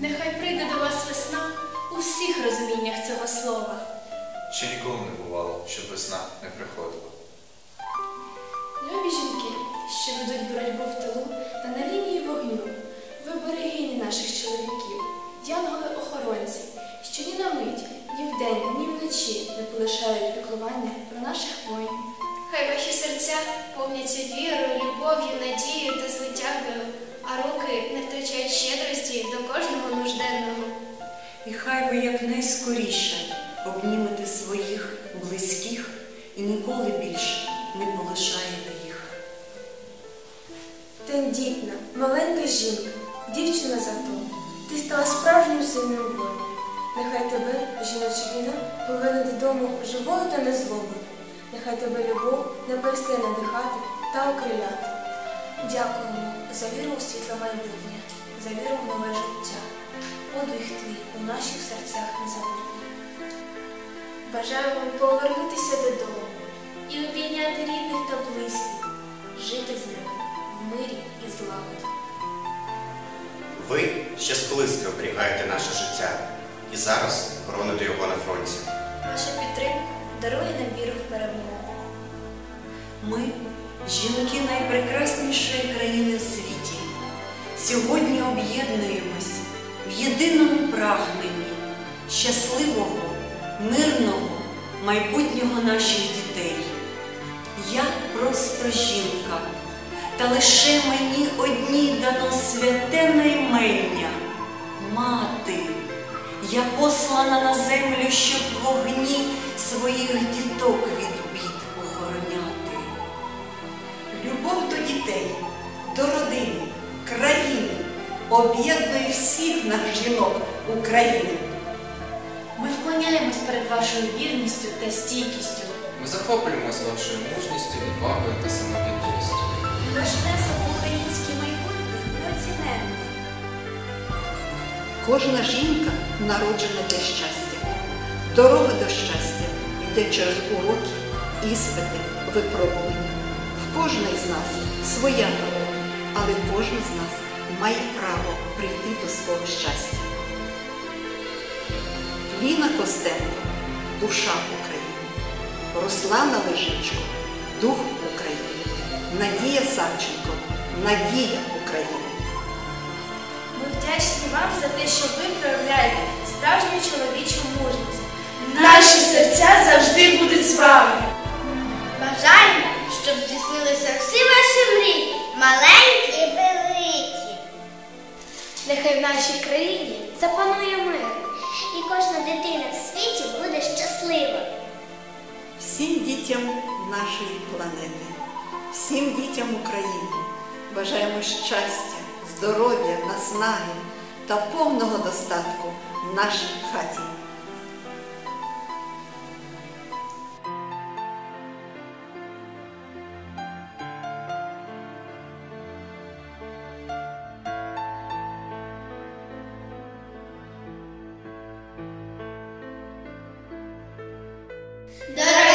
Нехай прийде до вас весна у всіх розуміннях цього слова. Ще ніколи не бувало, щоб весна не приходила. Любі жінки, що ведуть боротьбу в тилу та на лінії вогню, ви берегині наших чоловіків, янголи-охоронці, що ні на мить, ні вдень, ні вночі не полишають піклування про наших воїнів. Хай ваші серця повняться вірою, любов'ю, надією та звитягою, а руки не втрачають щедрості до кожного нужденного. І хай ви якнайскоріше обнімете своїх близьких і ніколи більше не полишаєте їх. Тендітна, маленька жінка, дівчина зато, ти стала справжнім сильним воїном. Нехай тебе, жіноча війна, поверне додому живою та незлобою. Нехай тебе любов не перестає надихати та окриляти. Дякуємо за віру у світле майбутнє, за віру в нове життя. Подвиг твій у наших серцях незабутній. Бажаю вам повернутися додому і обійняти рідних та близьких, жити з ними в мирі і злагоді. Ви ще з колиски оберігаєте наше життя і зараз бороните його на фронті. Ваша підтримка дарує Ми, жінки найпрекраснішої країни в світі, сьогодні об'єднуємось в єдиному прагненні щасливого, мирного майбутнього наших дітей. Я просто жінка, та лише мені одній дано святе наймення мати. Я послана на землю, щоб вогні своїх діток від до родини, країни об'єднує всіх нас жінок України. Ми вклоняємось перед вашою вірністю та стійкістю. Ми захоплюємося вашою мужністю, відвагою та самовідданістю. Ваш внесок українське майбутнє неоціненний. Кожна жінка народжена для щастя. Дорога до щастя йде через уроки, іспити, випробування. В кожної з нас своя дорога, але кожен з нас має право прийти до свого щастя. Ліна Костенко душа України. Руслана Лежичко дух України. Надія Савченко надія України. Ми вдячні вам за те, що ви проявляєте справжню чоловічу мужність. Наші серця завжди будуть з вами. Бажаємо, щоб здійснилися всі ваші мрії, маленькі і великі. Нехай в нашій країні запанує мир. І кожна дитина в світі буде щаслива. всім дітям нашої планети, всім дітям України бажаємо щастя, здоров'я, наснаги та повного достатку в нашій хаті. The